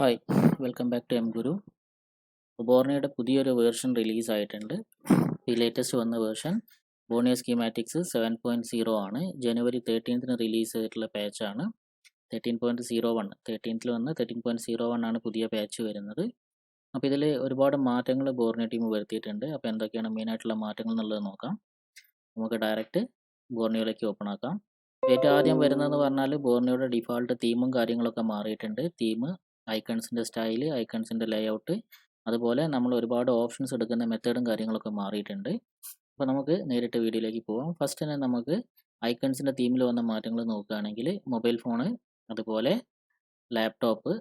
Hi welcome back to M Guru ബോർണയുടെ പുതിയൊരു version release ആയിട്ടുണ്ട്. ഈ ലേറ്റസ്റ്റ് വന്ന version Borneo schematics seven point zero ആണ്. ജനുവരി തേർട്ടീൻത്തിന് റിലീസ് ചെയ്തിട്ടുള്ള പാച്ചാണ് തേർട്ടീൻ പോയിന്റ് സീറോ വൺ തേർട്ടീൻത്തിൽ വന്ന് തേർട്ടീൻ പോയിന്റ് സീറോ വൺ ആണ് പുതിയ പാച്ച് വരുന്നത്. അപ്പോൾ ഇതിൽ ഒരുപാട് മാറ്റങ്ങൾ ബോർണിയ ടീം വരുത്തിയിട്ടുണ്ട്. അപ്പോൾ എന്തൊക്കെയാണ് മെയിനായിട്ടുള്ള മാറ്റങ്ങൾ എന്നുള്ളത് നോക്കാം. നമുക്ക് ഡയറക്റ്റ് ബോർണിയോയിലേക്ക് ഓപ്പൺ ആക്കാം. ഏറ്റവും ആദ്യം വരുന്നതെന്ന് പറഞ്ഞാൽ ബോർണിയുടെ ഡിഫാൾട്ട് തീമും കാര്യങ്ങളൊക്കെ മാറിയിട്ടുണ്ട്. തീം ഐക്കൺസിന്റെ സ്റ്റൈൽ ഐക്കൺസിന്റെ ലേഔട്ട് അതുപോലെ നമ്മൾ ഒരുപാട് ഓപ്ഷൻസ് എടുക്കുന്ന മെത്തേഡും കാര്യങ്ങളൊക്കെ മാറിയിട്ടുണ്ട്. അപ്പോൾ നമുക്ക് നേരിട്ട് വീഡിയോയിലേക്ക് പോകാം ഫസ്റ്റ് തന്നെ നമുക്ക് ഐക്കൺസിന്റെ തീമിൽ വന്ന മാറ്റങ്ങൾ നോക്കുകയാണെങ്കിൽ മൊബൈൽ ഫോണ് അതുപോലെ ലാപ്ടോപ്പ്.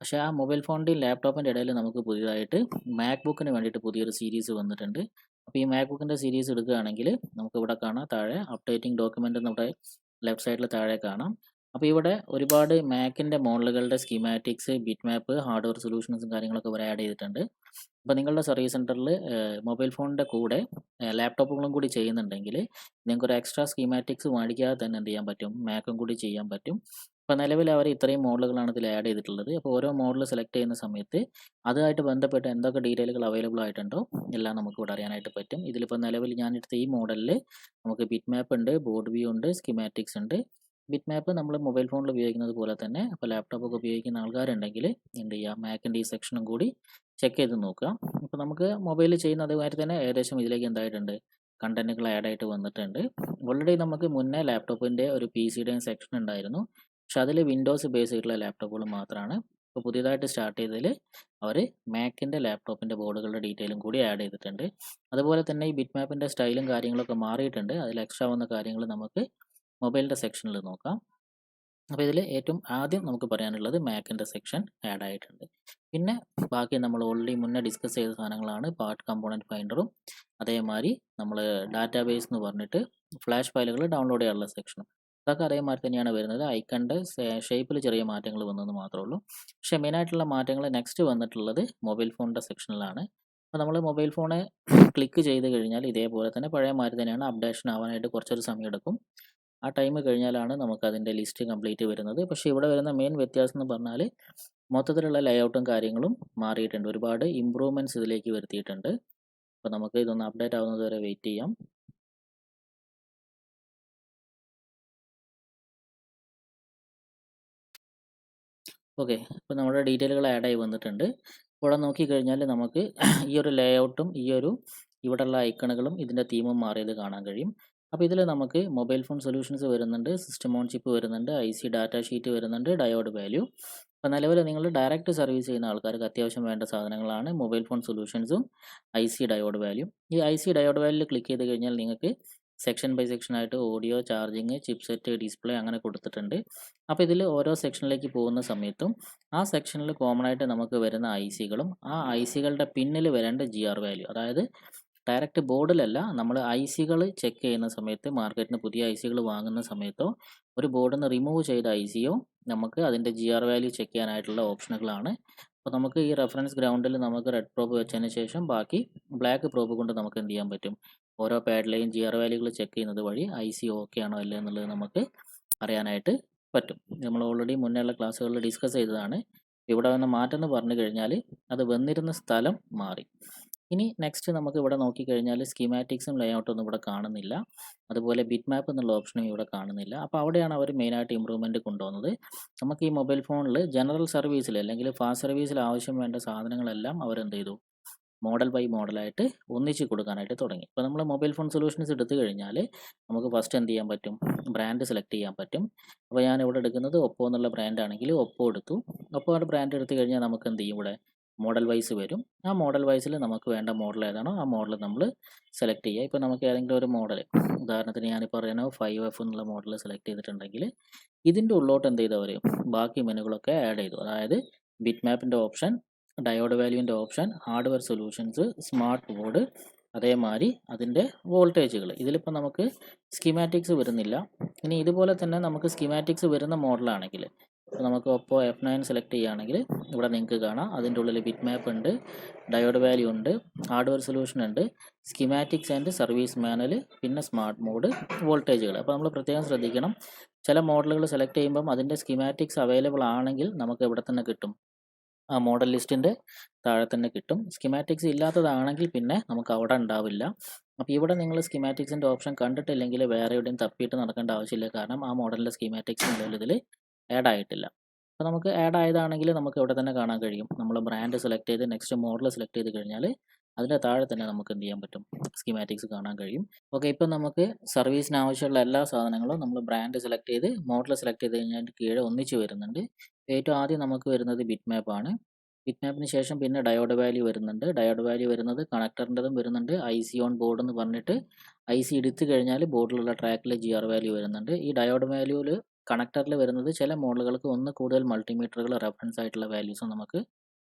പക്ഷേ ആ മൊബൈൽ ഫോണിന്റെയും ലാപ്ടോപ്പിന്റെ ഇടയിൽ നമുക്ക് പുതിയതായിട്ട് മാക് ബുക്കിന് വേണ്ടിയിട്ട് പുതിയൊരു സീരീസ് വന്നിട്ടുണ്ട്. അപ്പോൾ ഈ മാക്ബുക്കിന്റെ സീരീസ് എടുക്കുകയാണെങ്കിൽ നമുക്ക് ഇവിടെ കാണാം. താഴെ അപ്ഡേറ്റിംഗ് ഡോക്യുമെന്റ് നമ്മുടെ ലെഫ്റ്റ് സൈഡിൽ താഴെ കാണാം. അപ്പോൾ ഇവിടെ ഒരുപാട് മാക്കിന്റെ മോഡലുകളുടെ സ്കീമാറ്റിക്സ് ബിറ്റ് മാപ്പ് ഹാർഡ്വെയർ സൊല്യൂഷൻസും കാര്യങ്ങളൊക്കെ ഇവർ ആഡ് ചെയ്തിട്ടുണ്ട്. അപ്പോൾ നിങ്ങളുടെ സർവീസ് സെന്ററിൽ മൊബൈൽ ഫോണിന്റെ കൂടെ ലാപ്ടോപ്പുകളും കൂടി ചെയ്യുന്നുണ്ടെങ്കിൽ നിങ്ങൾക്ക് ഒരു എക്സ്ട്രാ സ്കീമാറ്റിക്സ് മേടിക്കാതെ തന്നെ എന്ത് ചെയ്യാൻ പറ്റും? മാക്കും കൂടി ചെയ്യാൻ പറ്റും. അപ്പോൾ നിലവിൽ അവർ ഇത്രയും മോഡലുകളാണ് ഇതിൽ ആഡ് ചെയ്തിട്ടുള്ളത്. അപ്പോൾ ഓരോ മോഡൽ സെലക്ട് ചെയ്യുന്ന സമയത്ത് അതുമായിട്ട് ബന്ധപ്പെട്ട് എന്തൊക്കെ ഡീറ്റെയിലുകൾ അവൈലബിൾ ആയിട്ടുണ്ടോ എല്ലാം നമുക്ക് ഇവിടെ അറിയാനായിട്ട് പറ്റും. ഇതിലിപ്പോൾ നിലവിൽ ഞാൻ ഈ മോഡലിൽ നമുക്ക് ബിറ്റ് മാപ്പ് ഉണ്ട് ബോർഡ് വ്യൂ ഉണ്ട് സ്കീമാറ്റിക്സ് ഉണ്ട്. ബിറ്റ് മാപ്പ് നമ്മൾ മൊബൈൽ ഫോണിൽ ഉപയോഗിക്കുന്നത് പോലെ തന്നെ അപ്പോൾ ലാപ്ടോപ്പൊക്കെ ഉപയോഗിക്കുന്ന ആൾക്കാരുണ്ടെങ്കിൽ എന്ത് ചെയ്യുക മാക്കിന്റെ ഈ സെക്ഷനും കൂടി ചെക്ക് ചെയ്ത് നോക്കുക അപ്പോൾ നമുക്ക് മൊബൈലിൽ ചെയ്യുന്ന അതുമാതിരി തന്നെ ഏകദേശം ഇതിലേക്ക് എന്തായിട്ടുണ്ട്? കണ്ടന്റുകൾ ആഡ് ആയിട്ട് വന്നിട്ടുണ്ട്. ഓൾറെഡി നമുക്ക് മുന്നേ ലാപ്ടോപ്പിന്റെ ഒരു പി സിയുടെയും സെക്ഷൻ ഉണ്ടായിരുന്നു. പക്ഷെ അതിൽ വിൻഡോസ് ബേസ് ചെയ്തിട്ടുള്ള ലാപ്ടോപ്പുകൾ മാത്രമാണ് ഇപ്പോൾ പുതിയതായിട്ട് സ്റ്റാർട്ട് ചെയ്തതിൽ അവർ മാക്കിന്റെ ലാപ്ടോപ്പിന്റെ ബോർഡുകളുടെ ഡീറ്റെയിലും കൂടി ആഡ് ചെയ്തിട്ടുണ്ട്. അതുപോലെ തന്നെ ഈ ബിറ്റ് മാപ്പിന്റെ സ്റ്റൈലും കാര്യങ്ങളൊക്കെ മാറിയിട്ടുണ്ട്. അതിൽ എക്സ്ട്രാ വന്ന കാര്യങ്ങൾ നമുക്ക് മൊബൈലിന്റെ സെക്ഷനിൽ നോക്കാം. അപ്പോൾ ഇതിൽ ഏറ്റവും ആദ്യം നമുക്ക് പറയാനുള്ളത് മാക്കിന്റെ സെക്ഷൻ ആഡ് ആയിട്ടുണ്ട്. പിന്നെ ബാക്കി നമ്മൾ ഓൾറെഡി മുന്നേ ഡിസ്കസ് ചെയ്ത സാധനങ്ങളാണ് പാർട്ട് കമ്പോണന്റ് ഫൈൻഡറും അതേമാതിരി നമ്മൾ ഡാറ്റാബേസ് എന്ന് പറഞ്ഞിട്ട് ഫ്ലാഷ് ഫയലുകൾ ഡൗൺലോഡ് ചെയ്യാനുള്ള സെക്ഷനും അതൊക്കെ അതേമാതിരി തന്നെയാണ് വരുന്നത്. ഐക്കണിന്റെ ഷേപ്പിൽ ചെറിയ മാറ്റങ്ങൾ വന്നതെന്ന് മാത്രമേ ഉള്ളൂ. പക്ഷേ മെയിനായിട്ടുള്ള മാറ്റങ്ങൾ നെക്സ്റ്റ് വന്നിട്ടുള്ളത് മൊബൈൽ ഫോണിന്റെ സെക്ഷനിലാണ് അപ്പോൾ നമ്മൾ മൊബൈൽ ഫോണ് ക്ലിക്ക് ചെയ്ത് കഴിഞ്ഞാൽ ഇതേപോലെ തന്നെ പഴയ മാതിരി തന്നെയാണ് അപ്ഡേഷൻ ആവാനായിട്ട് കുറച്ചൊരു സമയം എടുക്കും. ആ ടൈം കഴിഞ്ഞാലാണ് നമുക്കതിന്റെ ലിസ്റ്റ് കംപ്ലീറ്റ് വരുന്നത്. പക്ഷേ ഇവിടെ വരുന്ന മെയിൻ വ്യത്യാസം എന്ന് പറഞ്ഞാൽ മൊത്തത്തിലുള്ള ലേഔട്ടും കാര്യങ്ങളും മാറിയിട്ടുണ്ട്. ഒരുപാട് ഇമ്പ്രൂവ്മെന്റ്സ് ഇതിലേക്ക് വരുത്തിയിട്ടുണ്ട്. അപ്പോൾ നമുക്ക് ഇതൊന്ന് അപ്ഡേറ്റ് ആവുന്നത് വരെ വെയിറ്റ് ചെയ്യാം. ഓക്കെ. അപ്പോൾ നമ്മുടെ ഡീറ്റെയിലുകൾ ആഡ് ആയി വന്നിട്ടുണ്ട്. ഇവിടെ നോക്കിക്കഴിഞ്ഞാൽ നമുക്ക് ഈ ഒരു ലേഔട്ടും ഈ ഒരു ഇവിടെയുള്ള ഐക്കണുകളും ഇതിന്റെ തീമും മാറിയത് കാണാൻ കഴിയും. അപ്പോൾ ഇതിൽ നമുക്ക് മൊബൈൽ ഫോൺ സൊല്യൂഷൻസ് വരുന്നുണ്ട് സിസ്റ്റം ഓൺ ചിപ്പ് വരുന്നുണ്ട് ഐ സി ഡാറ്റ ഷീറ്റ് വരുന്നുണ്ട് ഡയോഡ് വാല്യൂ അപ്പോൾ നിലവിൽ നിങ്ങൾ ഡയറക്റ്റ് സർവീസ് ചെയ്യുന്ന ആൾക്കാർക്ക് അത്യാവശ്യം വേണ്ട സാധനങ്ങളാണ് മൊബൈൽ ഫോൺ സൊല്യൂഷൻസും ഐ സി ഡയോഡ് വാല്യൂ ഈ I C diode value click ചെയ്ത് കഴിഞ്ഞാൽ നിങ്ങൾക്ക് സെക്ഷൻ ബൈ സെക്ഷൻ ആയിട്ട് ഓഡിയോ ചാർജിങ് ചിപ്സെറ്റ് ഡിസ്പ്ലേ അങ്ങനെ കൊടുത്തിട്ടുണ്ട്. അപ്പോൾ ഇതിൽ ഓരോ സെക്ഷനിലേക്ക് പോകുന്ന സമയത്തും ആ സെക്ഷനിൽ കോമൺ ആയിട്ട് നമുക്ക് വരുന്ന ഐ സികളും ആ ഐ സികളുടെ പിന്നിൽ വരേണ്ട ജി ആർ വാല്യൂ അതായത് ഡയറക്റ്റ് ബോർഡിലല്ല. നമ്മൾ ഐ സികൾ ചെക്ക് ചെയ്യുന്ന സമയത്ത് മാർക്കറ്റിന് പുതിയ ഐ സികൾ വാങ്ങുന്ന സമയത്തോ ഒരു ബോർഡിൽ നിന്ന് റിമൂവ് ചെയ്ത ഐ സിയോ നമുക്ക് അതിന്റെ ജി ആർ വാല്യൂ ചെക്ക് ചെയ്യാനായിട്ടുള്ള ഓപ്ഷനുകളാണ്. അപ്പോൾ നമുക്ക് ഈ റെഫറൻസ് ഗ്രൗണ്ടിൽ നമുക്ക് റെഡ് പ്രോബ് വെച്ചതിന് ശേഷം ബാക്കി ബ്ലാക്ക് പ്രോബ് കൊണ്ട് നമുക്ക് എന്ത് ചെയ്യാൻ പറ്റും? ഓരോ പാഡിലെയും ജി ആർ വാല്യൂകൾ ചെക്ക് ചെയ്യുന്നത് വഴി ഐ സി ഓക്കെ ആണോ അല്ല എന്നുള്ളത് നമുക്ക് അറിയാനായിട്ട് പറ്റും. നമ്മൾ ഓൾറെഡി മുന്നേ ഉള്ള ക്ലാസ്സുകളിൽ ഡിസ്കസ് ചെയ്തതാണ്. ഇവിടെ വന്ന മാറ്റം എന്ന് പറഞ്ഞു കഴിഞ്ഞാൽ അത് വന്നിരുന്ന സ്ഥലം മാറി. ഇനി നെക്സ്റ്റ് നമുക്ക് ഇവിടെ നോക്കിക്കഴിഞ്ഞാൽ സ്കീമാറ്റിക്സും ലേഔട്ടും ഒന്നും ഇവിടെ കാണുന്നില്ല. അതുപോലെ ബിറ്റ് മാപ്പ് എന്നുള്ള ഓപ്ഷനും ഇവിടെ കാണുന്നില്ല. അപ്പോൾ അവിടെയാണ് അവർ മെയിനായിട്ട് ഇമ്പ്രൂവ്മെന്റ് കൊണ്ടുവന്നത്. നമുക്ക് ഈ മൊബൈൽ ഫോണിൽ ജനറൽ സർവീസിൽ അല്ലെങ്കിൽ ഫാസ്റ്റ് സർവീസിൽ ആവശ്യം വേണ്ട സാധനങ്ങളെല്ലാം അവരെന്ത് ചെയ്തു മോഡൽ ബൈ മോഡലായിട്ട് ഒന്നിച്ച് കൊടുക്കാനായിട്ട് തുടങ്ങി. ഇപ്പോൾ നമ്മൾ മൊബൈൽ ഫോൺ സൊല്യൂഷൻസ് എടുത്തു കഴിഞ്ഞാൽ നമുക്ക് ഫസ്റ്റ് എന്ത് ചെയ്യാൻ പറ്റും? ബ്രാൻഡ് സെലക്ട് ചെയ്യാൻ പറ്റും. അപ്പോൾ ഞാൻ ഇവിടെ എടുക്കുന്നത് ഒപ്പോ എന്നുള്ള ബ്രാൻഡ് ആണെങ്കിൽ ഒപ്പോ എടുത്തു. ഒപ്പോയുടെ ബ്രാൻഡ് എടുത്തു കഴിഞ്ഞാൽ നമുക്ക് എന്ത് ചെയ്യും ഇവിടെ? മോഡൽ വൈസ് വരും. ആ മോഡൽ വൈസിൽ നമുക്ക് വേണ്ട മോഡൽ ഏതാണോ ആ മോഡൽ നമ്മൾ സെലക്ട് ചെയ്യുക ഇപ്പോൾ നമുക്ക് ഏതെങ്കിലും ഒരു മോഡൽ ഉദാഹരണത്തിന് ഞാനിപ്പോൾ പറയുന്നത് ഫൈവ് എഫ് എന്നുള്ള മോഡൽ സെലക്ട് ചെയ്തിട്ടുണ്ടെങ്കിൽ ഇതിന്റെ ഉള്ളോട്ട് എന്ത് ചെയ്താൽ വരും ബാക്കി മെനുകളൊക്കെ ആഡ് ചെയ്തു. അതായത് ബിറ്റ് മാപ്പിന്റെ option diode വാല്യൂവിന്റെ option hardware solutions smart board അതേമാതിരി അതിന്റെ വോൾട്ടേജുകൾ ഇതിലിപ്പോൾ നമുക്ക് സ്കിമാറ്റിക്സ് വരുന്നില്ല. ഇനി ഇതുപോലെ തന്നെ നമുക്ക് സ്കിമാറ്റിക്സ് വരുന്ന മോഡലാണെങ്കിൽ നമുക്ക് ഒപ്പോ എഫ് നയൻ സെലക്ട് ചെയ്യുകയാണെങ്കിൽ ഇവിടെ നിങ്ങൾക്ക് കാണാം. അതിന്റെ ഉള്ളിൽ ബിറ്റ് മാപ്പ് ഉണ്ട് ഡയോഡ് വാല്യൂ ഉണ്ട് ഹാർഡ്വെയർ സൊല്യൂഷൻ ഉണ്ട് സ്കിമാറ്റിക്സ് ആൻഡ് സർവീസ് മാനുവൽ പിന്നെ സ്മാർട്ട് മോഡ് വോൾട്ടേജുകൾ അപ്പോൾ നമ്മൾ പ്രത്യേകം ശ്രദ്ധിക്കണം. ചില മോഡലുകൾ സെലക്ട് ചെയ്യുമ്പം അതിന്റെ സ്കിമാറ്റിക്സ് അവൈലബിൾ ആണെങ്കിൽ നമുക്ക് ഇവിടെ തന്നെ കിട്ടും. ആ മോഡൽ ലിസ്റ്റിന്റെ താഴെ തന്നെ കിട്ടും. സ്കിമാറ്റിക്സ് ഇല്ലാത്തതാണെങ്കിൽ പിന്നെ നമുക്ക് അവിടെ ഉണ്ടാവില്ല. അപ്പോൾ ഇവിടെ നിങ്ങൾ സ്കിമാറ്റിക്സിന്റെ ഓപ്ഷൻ കണ്ടിട്ടില്ലെങ്കിൽ വേറെ എവിടെയും തപ്പിയിട്ട് നടക്കേണ്ട ആവശ്യമില്ല. കാരണം ആ മോഡലിന്റെ സ്കിമാറ്റിക്സ് നിലവിൽ ഇതിൽ ആഡ് ആയിട്ടില്ല. അപ്പോൾ നമുക്ക് ആഡ് ആയതാണെങ്കിൽ നമുക്ക് ഇവിടെ തന്നെ കാണാൻ കഴിയും. നമ്മൾ ബ്രാൻഡ് സെലക്ട് ചെയ്ത് നെക്സ്റ്റ് മോഡൽ സെലക്ട് ചെയ്ത് കഴിഞ്ഞാൽ അതിന്റെ താഴെ തന്നെ നമുക്ക് എന്ത് ചെയ്യാൻ പറ്റും? സ്കീമാറ്റിക്സ് കാണാൻ കഴിയും. ഓക്കെ ഇപ്പം നമുക്ക് സർവീസിന് ആവശ്യമുള്ള എല്ലാ സാധനങ്ങളും നമ്മൾ ബ്രാൻഡ് സെലക്ട് ചെയ്ത് മോഡൽ സെലക്ട് ചെയ്ത് കഴിഞ്ഞാൽ കീഴെ ഒന്നിച്ച് വരുന്നുണ്ട്. ഏറ്റവും ആദ്യം നമുക്ക് വരുന്നത് ബിറ്റ് മാപ്പ് ആണ്. ബിറ്റ് മാപ്പിന് ശേഷം പിന്നെ ഡയോഡ് വാല്യൂ വരുന്നുണ്ട്. ഡയോഡ് വാല്യൂ വരുന്നത് കണക്ടറിന്റെതും വരുന്നുണ്ട്. ഐ സി ഓൺ ബോർഡ് എന്ന് പറഞ്ഞിട്ട് ഐ സി എടുത്തു കഴിഞ്ഞാൽ ബോർഡിലുള്ള ട്രാക്കിൽ ജി ആർ വാല്യൂ വരുന്നുണ്ട്. ഈ ഡയോഡ് വാല്യൂവിൽ കണക്ടറിൽ വരുന്നത് ചില മോഡലുകൾക്ക് ഒന്ന് കൂടുതൽ മൾട്ടിമീറ്ററുകൾ റെഫറൻസ് ആയിട്ടുള്ള വാല്യൂസും നമുക്ക്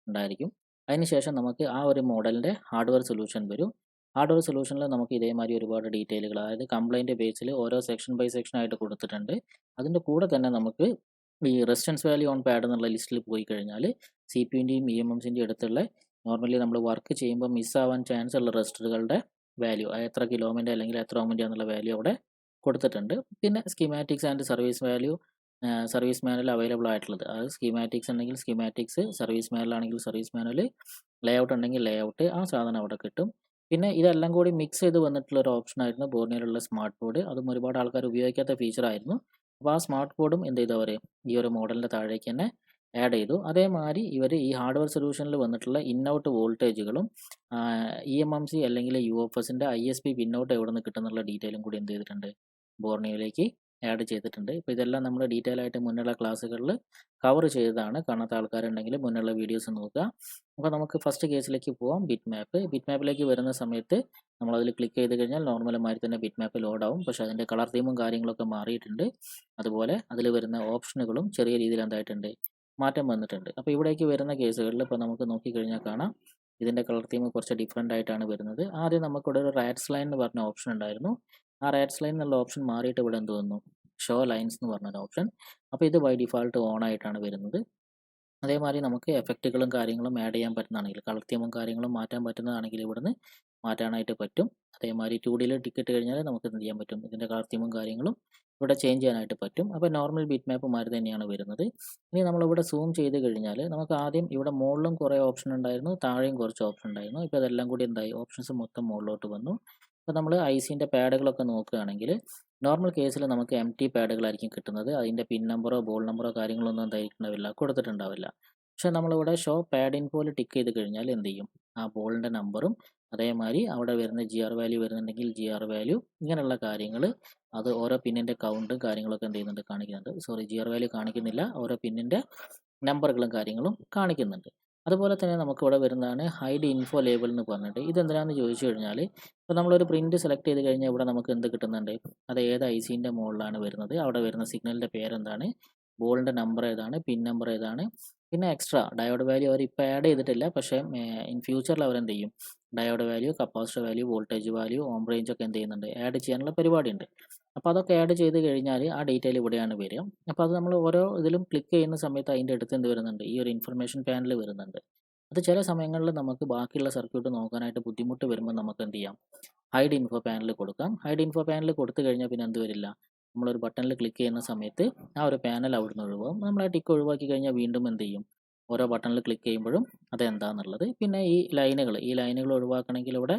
ഉണ്ടായിരിക്കും. അതിനുശേഷം നമുക്ക് ആ ഒരു മോഡലിന്റെ ഹാർഡ്വെയർ സൊല്യൂഷൻ വരും. ഹാർഡ്വെയർ സൊല്യൂഷനിൽ നമുക്ക് ഇതേമാതിരി ഒരുപാട് ഡീറ്റെയിലുകൾ അതായത് കംപ്ലൈന്റ് ബേസിൽ ഓരോ സെക്ഷൻ ബൈ സെക്ഷൻ ആയിട്ട് കൊടുത്തിട്ടുണ്ട്. അതിന്റെ കൂടെ തന്നെ നമുക്ക് ഈ റെസിസ്റ്റൻസ് വാല്യൂ ഓൺ പാഡ് എന്നുള്ള ലിസ്റ്റിൽ പോയി കഴിഞ്ഞാൽ സി പി യുന്റെയും ഇ എം എംസിന്റെയും അടുത്തുള്ള നോർമലി നമ്മൾ വർക്ക് ചെയ്യുമ്പോൾ മിസ്സാവാൻ ചാൻസ് ഉള്ള റെസ്റ്ററുകളുടെ വാല്യൂ എത്ര കിലോമീറ്റർ അല്ലെങ്കിൽ എത്ര ഓമിന്റെ എന്നുള്ള വാല്യൂ അവിടെ കൊടുത്തിട്ടുണ്ട്. പിന്നെ schematics and service value service manual available ആയിട്ടുള്ളത്. അത് സ്കീമാറ്റിക്സ് ഉണ്ടെങ്കിൽ സ്കീമാറ്റിക്സ് സർവീസ് മാനുവൽ ആണെങ്കിൽ സർവീസ് മാനുവൽ ലേ ഔട്ട് ഉണ്ടെങ്കിൽ ലേ ഔട്ട് ആ സാധനം അവിടെ കിട്ടും. പിന്നെ ഇതെല്ലാം കൂടി മിക്സ് ചെയ്ത് വന്നിട്ടുള്ള ഒരു ഓപ്ഷൻ ആയിരുന്നു ബോർണിയിലുള്ള സ്മാർട്ട് ബോർഡ് അതും ഒരുപാട് ആൾക്കാർ ഉപയോഗിക്കാത്ത ഫീച്ചർ ആയിരുന്നു. അപ്പോൾ ആ സ്മാർട്ട് ബോർഡും എന്ത് ചെയ്തു അവർ ഈ ഒരു മോഡലിന്റെ താഴേക്ക് തന്നെ ആഡ് ചെയ്തു. അതേമാതിരി ഇവർ ഈ ഹാർഡ്വെയർ സൊല്യൂഷനിൽ വന്നിട്ടുള്ള ഇൻഔട്ട് വോൾട്ടേജുകളും ഇ എം എം സി അല്ലെങ്കിൽ യു എഫ് എസിന്റെ ഐ എസ് പി പിന്നൗട്ട് എവിടെ നിന്ന് കിട്ടുന്നുള്ള ഡീറ്റെയിലും കൂടി എന്ത് ചെയ്തിട്ടുണ്ട്? ബോർണിയോയിലേക്ക് ആഡ് ചെയ്തിട്ടുണ്ട്. ഇപ്പോൾ ഇതെല്ലാം നമ്മൾ ഡീറ്റെയിൽ ആയിട്ട് മുന്നുള്ള ക്ലാസ്സുകളിൽ കവർ ചെയ്തതാണ്. കാണാത്ത ആൾക്കാരുണ്ടെങ്കിൽ മുന്നുള്ള വീഡിയോസ് നോക്കുക. അപ്പോൾ നമുക്ക് ഫസ്റ്റ് കേസിലേക്ക് പോവാം. ബിറ്റ് മാപ്പ് ബിറ്റ് മാപ്പിലേക്ക് വരുന്ന സമയത്ത് നമ്മളതിൽ ക്ലിക്ക് ചെയ്ത് കഴിഞ്ഞാൽ നോർമലമായി തന്നെ ബിറ്റ് മാപ്പ് ലോഡ് ആവും. പക്ഷേ അതിന്റെ കളർ തീമും കാര്യങ്ങളൊക്കെ മാറിയിട്ടുണ്ട്. അതുപോലെ അതിൽ വരുന്ന ഓപ്ഷനുകളും ചെറിയ രീതിയിൽ എന്തായിട്ടുണ്ട്? മാറ്റം വന്നിട്ടുണ്ട്. അപ്പോൾ ഇവിടേക്ക് വരുന്ന കേസുകളിൽ ഇപ്പോൾ നമുക്ക് നോക്കിക്കഴിഞ്ഞാൽ കാണാം. ഇതിന്റെ കളർ തീം കുറച്ച് ഡിഫറെന്റ് ആയിട്ടാണ് വരുന്നത്. ആദ്യം നമുക്കിവിടെ ഒരു റാറ്റ്സ് ലൈൻ എന്ന് പറഞ്ഞ ഓപ്ഷൻ ഉണ്ടായിരുന്നു. ആ റാറ്റ്സ് ലൈൻ എന്നുള്ള ഓപ്ഷൻ മാറിയിട്ട് ഇവിടെ എന്ത് വന്നു? ഷോ ലൈൻസ് എന്ന് പറഞ്ഞൊരു ഓപ്ഷൻ. അപ്പോൾ ഇത് ബൈ ഡിഫാൾട്ട് ഓൺ ആയിട്ടാണ് വരുന്നത്. അതേമാതിരി നമുക്ക് എഫക്റ്റുകളും കാര്യങ്ങളും ആഡ് ചെയ്യാൻ പറ്റുന്നതാണെങ്കിൽ കളർ തീമും കാര്യങ്ങളും മാറ്റാൻ പറ്റുന്നതാണെങ്കിൽ ഇവിടുന്ന് മാറ്റാനായിട്ട് പറ്റും. അതേമാതിരി ടു ഡിയിൽ ടിക്കറ്റ് കഴിഞ്ഞാൽ നമുക്ക് എന്ത് ചെയ്യാൻ പറ്റും? ഇതിന്റെ കളർ തീമും കാര്യങ്ങളും ഇവിടെ ചേഞ്ച് ചെയ്യാനായിട്ട് പറ്റും. അപ്പോൾ നോർമൽ ബീറ്റ് മാപ്പ് മാതിരി തന്നെയാണ് വരുന്നത്. ഇനി നമ്മളിവിടെ സൂം ചെയ്ത് കഴിഞ്ഞാൽ നമുക്ക് ആദ്യം ഇവിടെ മുകളിലും കുറേ ഓപ്ഷൻ ഉണ്ടായിരുന്നു. താഴെയും കുറച്ച് ഓപ്ഷൻ ഉണ്ടായിരുന്നു. ഇപ്പോൾ അതെല്ലാം കൂടി എന്തായി? ഓപ്ഷൻസ് മൊത്തം മുകളിലോട്ട് വന്നു. അപ്പോൾ നമ്മൾ ഐ സിന്റെ പാഡുകളൊക്കെ നോക്കുകയാണെങ്കിൽ നോർമൽ കേസിൽ നമുക്ക് എം ടി പാഡുകളായിരിക്കും കിട്ടുന്നത്. അതിന്റെ പിൻ നമ്പറോ ബോൾ നമ്പറോ കാര്യങ്ങളൊന്നും എന്തായിട്ടുണ്ടാവില്ല കൊടുത്തിട്ടുണ്ടാവില്ല. പക്ഷേ നമ്മളിവിടെ ഷോ പാഡ് പോലെ ടിക്ക് ചെയ്ത് കഴിഞ്ഞാൽ എന്ത് ചെയ്യും? ആ ബോളിന്റെ നമ്പറും അതേമാതിരി അവിടെ വരുന്ന ജി ആർ വാല്യൂ വരുന്നുണ്ടെങ്കിൽ ജി ആർ വാല്യൂ ഇങ്ങനെയുള്ള കാര്യങ്ങൾ അത് ഓരോ പിന്നിന്റെ കൗണ്ടും കാര്യങ്ങളൊക്കെ എന്ത് ചെയ്യുന്നുണ്ട്? കാണിക്കുന്നുണ്ട്. സോറി ജി ആർ വാല്യൂ കാണിക്കുന്നില്ല. ഓരോ പിന്നിന്റെ നമ്പറുകളും കാര്യങ്ങളും കാണിക്കുന്നുണ്ട്. അതുപോലെ തന്നെ നമുക്കിവിടെ വരുന്നതാണ് ഹൈഡ് ഇൻഫോ ലേബിൾ എന്ന് പറഞ്ഞിട്ട്. ഇതെന്തിനാണെന്ന് ചോദിച്ചു കഴിഞ്ഞാൽ ഇപ്പോൾ നമ്മളൊരു പ്രിന്റ് സെലക്ട് ചെയ്ത് കഴിഞ്ഞാൽ ഇവിടെ നമുക്ക് എന്ത് കിട്ടുന്നുണ്ട്? അത് ഏത് ഐ സിന്റെ മുകളിലാണ് വരുന്നത്? അവിടെ വരുന്ന സിഗ്നലിന്റെ പേരെന്താണ്? ബോളിന്റെ നമ്പർ ഏതാണ്? പിൻ നമ്പർ ഏതാണ്? പിന്നെ എക്സ്ട്രാ ഡയോഡ് വാല്യൂ അവർ ഇപ്പോൾ ആഡ് ചെയ്തിട്ടില്ല. പക്ഷേ ഇൻ ഫ്യൂച്ചറിൽ അവർ എന്ത് ചെയ്യും diode value capacitor value voltage value ohm range ഒക്കെ എന്ത് ചെയ്യുന്നുണ്ട് ആഡ് ചെയ്യാനുള്ള പരിപാടിയുണ്ട്. അപ്പോൾ അതൊക്കെ ആഡ് ചെയ്ത് കഴിഞ്ഞാൽ ആ ഡീറ്റെയിൽ ഇവിടെയാണ് വരിക. അപ്പോൾ അത് നമ്മൾ ഓരോ ഇതിലും ക്ലിക്ക് ചെയ്യുന്ന സമയത്ത് അതിന്റെ അടുത്ത് എന്ത് വരുന്നുണ്ട്? ഈ ഒരു ഇൻഫർമേഷൻ പാനൽ വരുന്നുണ്ട്. അത് ചില സമയങ്ങളിൽ നമുക്ക് ബാക്കിയുള്ള സർക്യൂട്ട് നോക്കാനായിട്ട് ബുദ്ധിമുട്ട് വരുമ്പോൾ നമുക്ക് എന്ത് ചെയ്യാം? ഹൈഡ് ഇൻഫോ പാനൽ കൊടുക്കാം. ഹൈഡ് ഇൻഫോ പാനൽ കൊടുത്തു കഴിഞ്ഞാൽ പിന്നെ എന്ത് വരില്ല? നമ്മളൊരു ബട്ടണിൽ ക്ലിക്ക് ചെയ്യുന്ന സമയത്ത് ആ ഒരു പാനൽ അവിടുന്ന് ഒഴിവാകും നമ്മൾ ആ ടിക്ക് ഒഴിവാക്കി കഴിഞ്ഞാൽ വീണ്ടും എന്ത് ചെയ്യും? ഓരോ ബട്ടണിൽ ക്ലിക്ക് ചെയ്യുമ്പോഴും അതെന്താണെന്നുള്ളത് പിന്നെ ഈ ലൈനുകൾ ഈ ലൈനുകൾ ഒഴിവാക്കണമെങ്കിൽ ഇവിടെ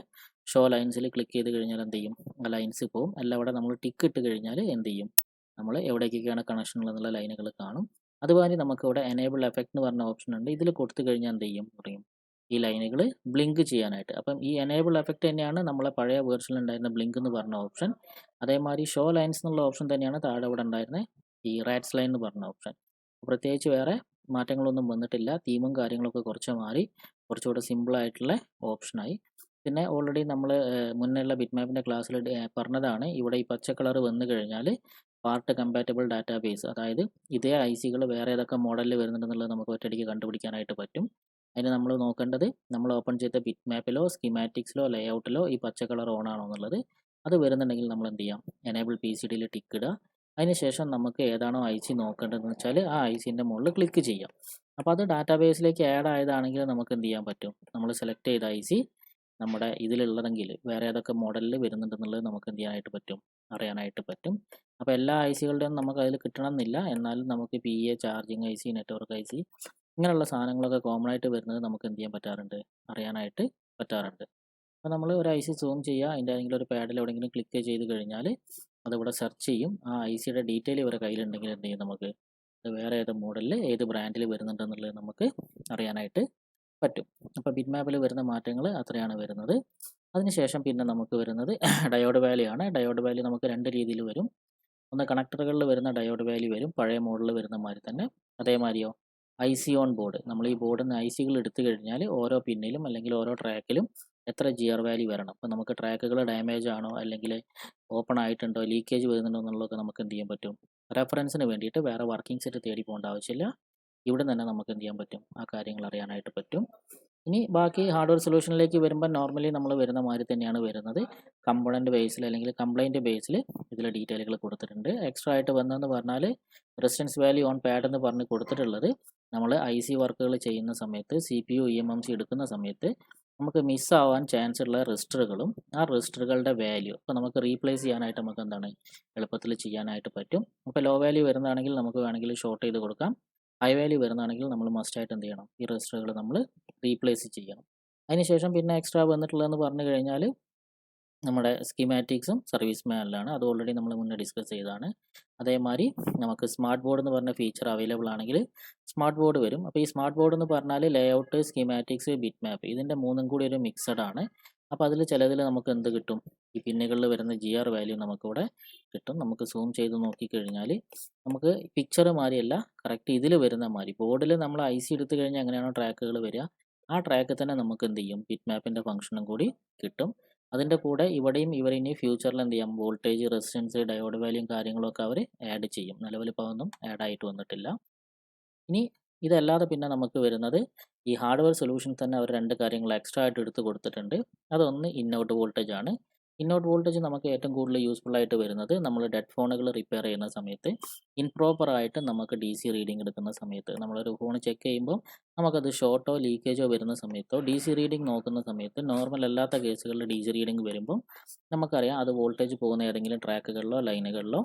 ഷോ ലൈൻസിൽ ക്ലിക്ക് ചെയ്ത് കഴിഞ്ഞാൽ എന്ത് ചെയ്യും? ആ ലൈൻസ് പോവും. അല്ല അവിടെ നമ്മൾ ടിക്ക് ഇട്ട് കഴിഞ്ഞാൽ എന്ത് ചെയ്യും? നമ്മൾ എവിടേക്കൊക്കെയാണ് കണക്ഷൻ ഉള്ളതെന്നുള്ള ലൈനുകൾ കാണും. അതുപോലെ നമുക്ക് ഇവിടെ എനേബിൾ എഫക്റ്റ് എന്ന് പറഞ്ഞ ഓപ്ഷൻ ഉണ്ട്. ഇതിൽ കൊടുത്തു കഴിഞ്ഞാൽ എന്ത് ചെയ്യും? പറയും ഈ ലൈനുകൾ ബ്ലിങ്ക് ചെയ്യാനായിട്ട്. അപ്പം ഈ എനേബിൾ എഫക്റ്റ് തന്നെയാണ് നമ്മളെ പഴയ വേർഷനിൽ ഉണ്ടായിരുന്ന ബ്ലിങ്ക് എന്ന് പറഞ്ഞ ഓപ്ഷൻ അതേമാതിരി ഷോ ലൈൻസ് എന്നുള്ള ഓപ്ഷൻ തന്നെയാണ് താഴെ ഇവിടെ ഉണ്ടായിരുന്നത് ഈ റാറ്റ്സ് ലൈൻ എന്ന് പറഞ്ഞ ഓപ്ഷൻ പ്രത്യേകിച്ച് വേറെ മാറ്റങ്ങളൊന്നും വന്നിട്ടില്ല. തീമും കാര്യങ്ങളൊക്കെ കുറച്ച് മാറി. കുറച്ചുകൂടെ സിമ്പിളായിട്ടുള്ള ഓപ്ഷനായി പിന്നെ ഓൾറെഡി നമ്മൾ മുന്നേയുള്ള ബിറ്റ് മാപ്പിന്റെ ക്ലാസ്സിൽ പറഞ്ഞതാണ്. ഇവിടെ ഈ പച്ച കളർ വന്നു കഴിഞ്ഞാൽ പാർട്ട് കമ്പാറ്റബിൾ ഡാറ്റാബേസ് അതായത് ഇതേ ഐ സികൾ വേറെ ഏതൊക്കെ മോഡലിൽ വരുന്നുണ്ടെന്നുള്ളത് നമുക്ക് ഒറ്റയടിക്ക് കണ്ടുപിടിക്കാനായിട്ട് പറ്റും. അതിന് നമ്മൾ നോക്കേണ്ടത് നമ്മൾ ഓപ്പൺ ചെയ്ത ബിറ്റ് മാപ്പിലോ സ്കീമാറ്റിക്സിലോ ലേഔട്ടിലോ ഈ പച്ച കളർ ഓൺ ആണോ എന്നുള്ളത്. അത് വരുന്നുണ്ടെങ്കിൽ നമ്മൾ എന്ത് ചെയ്യാം? എനേബിൾ പി സി ഡിയിൽ ടിക്ക് ഇടുക. അതിനുശേഷം നമുക്ക് ഏതാണോ ഐ സി നോക്കേണ്ടതെന്ന് വെച്ചാൽ ആ ഐ സിന്റെ മുകളിൽ ക്ലിക്ക് ചെയ്യാം. അപ്പോൾ അത് ഡാറ്റാബേസിലേക്ക് ആഡ് ആയതാണെങ്കിൽ നമുക്ക് എന്ത് ചെയ്യാൻ പറ്റും? നമ്മൾ സെലക്ട് ചെയ്ത ഐ സി നമ്മുടെ ഇതിലുള്ളതെങ്കിൽ വേറെ ഏതൊക്കെ മോഡലിൽ വരുന്നുണ്ടെന്നുള്ളത് നമുക്ക് എന്ത് ചെയ്യാനായിട്ട് പറ്റും? അറിയാനായിട്ട് പറ്റും. അപ്പോൾ എല്ലാ ഐ സികളുടെയും നമുക്ക് അതിൽ കിട്ടണമെന്നില്ല. എന്നാലും നമുക്ക് P A charging I C network I C ഇങ്ങനെയുള്ള സാധനങ്ങളൊക്കെ കോമൺ ആയിട്ട് വരുന്നത് നമുക്ക് എന്ത് ചെയ്യാൻ പറ്റാറുണ്ട്? അറിയാനായിട്ട് പറ്റാറുണ്ട്. അപ്പോൾ നമ്മൾ ഒരു ഐ സി സൂം ചെയ്യുക. അതിന്റെ ഏതെങ്കിലും ഒരു പാഡിൽ എവിടെയെങ്കിലും ക്ലിക്ക് ചെയ്ത് കഴിഞ്ഞാൽ അതിവിടെ സെർച്ച് ചെയ്യും. ആ ഐ സിയുടെ ഡീറ്റെയിൽ ഇവരെ കയ്യിലുണ്ടെങ്കിൽ എന്ത് ചെയ്യും നമുക്ക്? അത് വേറെ ഏത് മോഡലിൽ ഏത് ബ്രാൻഡിൽ വരുന്നുണ്ടെന്നുള്ളത് നമുക്ക് അറിയാനായിട്ട് പറ്റും. അപ്പോൾ ബിറ്റ് മാപ്പിൽ വരുന്ന മാറ്റങ്ങൾ അത്രയാണ് വരുന്നത്. അതിനുശേഷം പിന്നെ നമുക്ക് വരുന്നത് ഡയോഡ് വാലി ആണ്. ഡയോഡ് വാലി നമുക്ക് രണ്ട് രീതിയിൽ വരും. ഒന്ന് കണക്ടറുകളിൽ വരുന്ന ഡയോഡ് വാലി വരും. പഴയ മോഡലിൽ വരുന്ന മാതിരി തന്നെ. അതേമാതിരിയോ? ഐ സി ഓൺ ബോർഡ് നമ്മൾ ഈ ബോർഡിൽ നിന്ന് ഐ സികൾ എടുത്തു കഴിഞ്ഞാൽ ഓരോ പിന്നിലും അല്ലെങ്കിൽ ഓരോ ട്രാക്കിലും എത്ര ജി ആർ വാല്യൂ വരണം. അപ്പോൾ നമുക്ക് ട്രാക്കുകൾ ഡാമേജ് ആണോ? അല്ലെങ്കിൽ ഓപ്പൺ ആയിട്ടുണ്ടോ? ലീക്കേജ് വരുന്നുണ്ടോ എന്നുള്ളതൊക്കെ നമുക്ക് എന്ത് ചെയ്യാൻ പറ്റും? റെഫറൻസിന് വേണ്ടിയിട്ട് വേറെ വർക്കിംഗ് സെറ്റ് തേടി പോകേണ്ട ആവശ്യമില്ല. ഇവിടെ തന്നെ നമുക്ക് എന്ത് ചെയ്യാൻ പറ്റും? ആ കാര്യങ്ങൾ അറിയാനായിട്ട് പറ്റും. ഇനി ബാക്കി ഹാർഡ്വെയർ സൊല്യൂഷനിലേക്ക് വരുമ്പോൾ നോർമലി നമ്മൾ വരുന്ന മാതിരി തന്നെയാണ് വരുന്നത്. കമ്പോണന്റ് ബേസിൽ അല്ലെങ്കിൽ കംപ്ലൈന്റ് ബേസിൽ ഇതിൽ ഡീറ്റെയിലുകൾ കൊടുത്തിട്ടുണ്ട്. എക്സ്ട്രാ ആയിട്ട് വന്നതെന്ന് പറഞ്ഞാൽ റെസിസ്റ്റൻസ് വാല്യൂ ഓൺ പാഡ് എന്ന് പറഞ്ഞ് കൊടുത്തിട്ടുള്ളത് നമ്മൾ ഐ സി വർക്കുകൾ ചെയ്യുന്ന സമയത്ത് C P U E M M C എടുക്കുന്ന സമയത്ത് നമുക്ക് മിസ്സാവാൻ ചാൻസ് ഉള്ള രജിസ്റ്ററുകളും ആ രജിസ്റ്ററുകളുടെ വാല്യൂ അപ്പോൾ നമുക്ക് റീപ്ലേസ് ചെയ്യാനായിട്ട് നമുക്ക് എന്താണ് എളുപ്പത്തിൽ ചെയ്യാനായിട്ട് പറ്റും. അപ്പോൾ ലോ വാല്യൂ വരുന്നതാണെങ്കിൽ നമുക്ക് വേണമെങ്കിൽ ഷോർട്ട് ചെയ്ത് കൊടുക്കാം. ഹൈ വാല്യൂ വരുന്നതാണെങ്കിൽ നമ്മൾ മസ്റ്റായിട്ട് എന്ത് ചെയ്യണം? ഈ രജിസ്റ്ററുകൾ നമ്മൾ റീപ്ലേസ് ചെയ്യണം. അതിനുശേഷം പിന്നെ എക്സ്ട്രാ വന്നിട്ടുള്ളതെന്ന് പറഞ്ഞു കഴിഞ്ഞാൽ നമ്മുടെ സ്കിമാറ്റിക്സും സർവീസ് മാനിലാണ്. അത് ഓൾറെഡി നമ്മൾ മുന്നേ ഡിസ്കസ് ചെയ്തതാണ്. അതേമാതിരി നമുക്ക് സ്മാർട്ട് ബോർഡ് എന്ന് പറഞ്ഞ ഫീച്ചർ അവൈലബിൾ ആണെങ്കിൽ സ്മാർട്ട് ബോർഡ് വരും. അപ്പോൾ ഈ സ്മാർട്ട് ബോർഡ് എന്ന് പറഞ്ഞാൽ ലേഔട്ട് സ്കിമാറ്റിക്സ് ബിറ്റ് മാപ്പ് ഇതിന്റെ മൂന്നും കൂടി ഒരു മിക്സഡ് ആണ്. അപ്പോൾ അതിൽ ചിലതിൽ നമുക്ക് എന്ത് കിട്ടും? ഈ പിന്നുകളിൽ വരുന്ന ജി ആർ വാല്യൂ നമുക്കിവിടെ കിട്ടും. നമുക്ക് സൂം ചെയ്ത് നോക്കിക്കഴിഞ്ഞാൽ നമുക്ക് പിക്ചർ മാതിരിയല്ല കറക്റ്റ് ഇതിൽ വരുന്ന മാതിരി. ബോർഡിൽ നമ്മൾ ഐ സി എടുത്തു കഴിഞ്ഞാൽ എങ്ങനെയാണോ ട്രാക്കുകൾ വരിക. ആ ട്രാക്ക് തന്നെ നമുക്ക് എന്ത് ചെയ്യും? ബിറ്റ് മാപ്പിന്റെ ഫംഗ്ഷനും കൂടി കിട്ടും. അതിന്റെ കൂടെ ഇവിടെയും ഇവർ ഇനി ഫ്യൂച്ചറിൽ എന്ത് ചെയ്യാം? വോൾട്ടേജ് റെസിസ്റ്റൻസ് ഡയോഡ് വാല്യൂം കാര്യങ്ങളൊക്കെ അവർ ആഡ് ചെയ്യും. നിലവിൽ ഇപ്പോൾ ഒന്നും ആഡ് ആയിട്ട് വന്നിട്ടില്ല. ഇനി ഇതല്ലാതെ പിന്നെ നമുക്ക് വരുന്നത് ഈ ഹാർഡ്വെയർ സൊല്യൂഷൻ തന്നെ അവർ രണ്ട് കാര്യങ്ങൾ എക്സ്ട്രാ ആയിട്ട് എടുത്ത് കൊടുത്തിട്ടുണ്ട്. അതൊന്ന് ഇന്നൗട്ട് വോൾട്ടേജ് ആണ്. ഇന്നൗട്ട് വോൾട്ടേജ് നമുക്ക് ഏറ്റവും കൂടുതൽ യൂസ്ഫുൾ ആയിട്ട് വരുന്നത് നമ്മൾ ഡെഡ് ഫോണുകൾ റിപ്പയർ ചെയ്യുന്ന സമയത്ത് ഇൻപ്രോപ്പർ ആയിട്ട് നമുക്ക് ഡി സി റീഡിംഗ് എടുക്കുന്ന സമയത്ത്. നമ്മളൊരു ഫോൺ ചെക്ക് ചെയ്യുമ്പോൾ നമുക്കത് ഷോർട്ടോ ലീക്കേജോ വരുന്ന സമയത്തോ ഡി സി റീഡിംഗ് നോക്കുന്ന സമയത്ത് നോർമൽ അല്ലാത്ത കേസുകളിൽ ഡി സി റീഡിംഗ് വരുമ്പോൾ നമുക്കറിയാം അത് വോൾട്ടേജ് പോകുന്ന ഏതെങ്കിലും ട്രാക്കുകളിലോ ലൈനുകളിലോ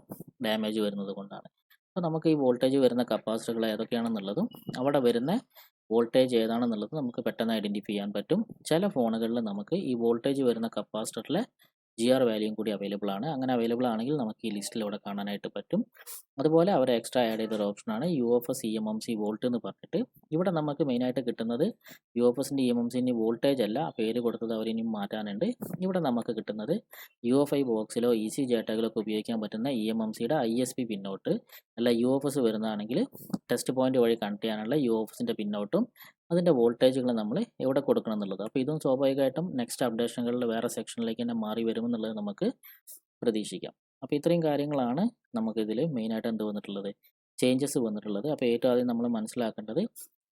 ഡാമേജ് വരുന്നത് കൊണ്ടാണ്. അപ്പോൾ നമുക്ക് ഈ വോൾട്ടേജ് വരുന്ന കപ്പാസിറ്ററുകൾ ഏതൊക്കെയാണെന്നുള്ളതും അവിടെ വരുന്ന വോൾട്ടേജ് ഏതാണെന്നുള്ളത് നമുക്ക് പെട്ടെന്ന് ഐഡന്റിഫൈ ചെയ്യാൻ പറ്റും. ചില ഫോണുകളിൽ നമുക്ക് ഈ വോൾട്ടേജ് വരുന്ന കപ്പാസിറ്ററിലെ ജി ആർ വാല്യൂയും കൂടി അവൈലബിൾ ആണ്. അങ്ങനെ അവൈലബിൾ ആണെങ്കിൽ നമുക്ക് ഈ ലിസ്റ്റിൽ ഇവിടെ കാണാനായിട്ട് പറ്റും. അതുപോലെ അവർ എക്സ്ട്രാ ആഡ് ചെയ്തൊരു ഓപ്ഷനാണ് U F S E M M C volt എന്ന് പറഞ്ഞിട്ട്. ഇവിടെ നമുക്ക് മെയിനായിട്ട് കിട്ടുന്നത് യു എഫ് എസിന്റെ ഇ എം എം സിന്റെ വോൾട്ടേജ് അല്ല പേര് കൊടുത്തത് അവർ അവരിനി മാറ്റാനുണ്ട്. ഇവിടെ നമുക്ക് കിട്ടുന്നത് യു എഫ് ഐ ബോക്സിലോ ഇ സി ജാറ്റകളൊക്കെ ഉപയോഗിക്കാൻ പറ്റുന്ന ഇ എം എം സിയുടെ ഐ എസ് പി പിന്നോട്ട് അല്ല യു എഫ് എസ് വരുന്നതാണെങ്കിൽ ടെസ്റ്റ് പോയിന്റ് വഴി കണക്ട് ചെയ്യാനുള്ള യു എഫ് എസിന്റെ പിന്നോട്ടും അതിന്റെ വോൾട്ടേജുകൾ നമ്മൾ എവിടെ കൊടുക്കണം എന്നുള്ളത്. അപ്പോൾ ഇതും സ്വാഭാവികമായിട്ടും നെക്സ്റ്റ് അപ്ഡേഷനുകളിൽ വേറെ സെക്ഷനിലേക്ക് തന്നെ മാറി വരുമെന്നുള്ളത് നമുക്ക് പ്രതീക്ഷിക്കാം. അപ്പോൾ ഇത്രയും കാര്യങ്ങളാണ് നമുക്കിതിൽ മെയിനായിട്ട് എന്ത് വന്നിട്ടുള്ളത്? ചേഞ്ചസ് വന്നിട്ടുള്ളത്. അപ്പോൾ ഏറ്റവും ആദ്യം നമ്മൾ മനസ്സിലാക്കേണ്ടത്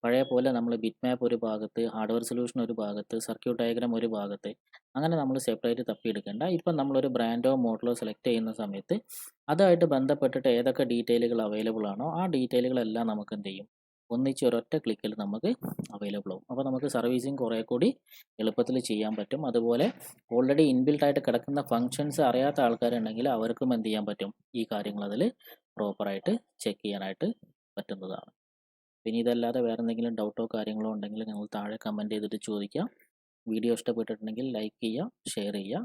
പഴയ പോലെ നമ്മൾ ബിറ്റ് മാപ്പ് ഒരു ഭാഗത്ത് ഹാർഡ്വെയർ സൊല്യൂഷൻ ഒരു ഭാഗത്ത് സർക്യൂട്ട് ഡയഗ്രാം ഒരു ഭാഗത്ത് അങ്ങനെ നമ്മൾ സെപ്പറേറ്റ് തപ്പിയെടുക്കേണ്ട. ഇപ്പം നമ്മളൊരു ബ്രാൻഡോ മോഡലോ സെലക്ട് ചെയ്യുന്ന സമയത്ത് അതുമായിട്ട് ബന്ധപ്പെട്ടിട്ട് ഏതൊക്കെ ഡീറ്റെയിലുകൾ അവൈലബിൾ ആണോ ആ ഡീറ്റെയിലുകളെല്ലാം നമുക്ക് എന്ത് ചെയ്യും? ഒന്നിച്ച് ഒരൊറ്റ ക്ലിക്കിൽ നമുക്ക് അവൈലബിൾ ആവും. അപ്പോൾ നമുക്ക് സർവീസിങ് കുറേ കൂടി എളുപ്പത്തിൽ ചെയ്യാൻ പറ്റും. അതുപോലെ ഓൾറെഡി ഇൻബിൽട്ട് ആയിട്ട് കിടക്കുന്ന ഫങ്ഷൻസ് അറിയാത്ത ആൾക്കാരുണ്ടെങ്കിൽ അവർക്കും എന്ത് ചെയ്യാൻ പറ്റും? ഈ കാര്യങ്ങൾ അതിൽ പ്രോപ്പറായിട്ട് ചെക്ക് ചെയ്യാനായിട്ട് പറ്റുന്നതാണ്. പിന്നെ ഇതല്ലാതെ വേറെ എന്തെങ്കിലും ഡൗട്ടോ കാര്യങ്ങളോ ഉണ്ടെങ്കിൽ നിങ്ങൾ താഴെ കമന്റ് ചെയ്തിട്ട് ചോദിക്കാം. വീഡിയോ ഇഷ്ടപ്പെട്ടിട്ടുണ്ടെങ്കിൽ ലൈക്ക് ചെയ്യുക ഷെയർ ചെയ്യുക.